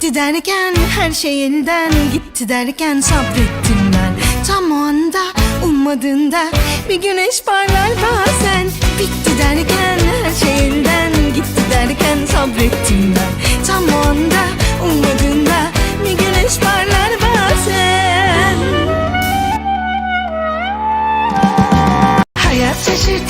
Bitti derken her şey elden gitti derken sabrettim ben. Tam o anda ummadığında bir güneş parlar bazen. Bitti derken her şey elden gitti derken sabrettim ben. Tam o anda ummadığında bir güneş parlar bazen. Hayat şaşırtır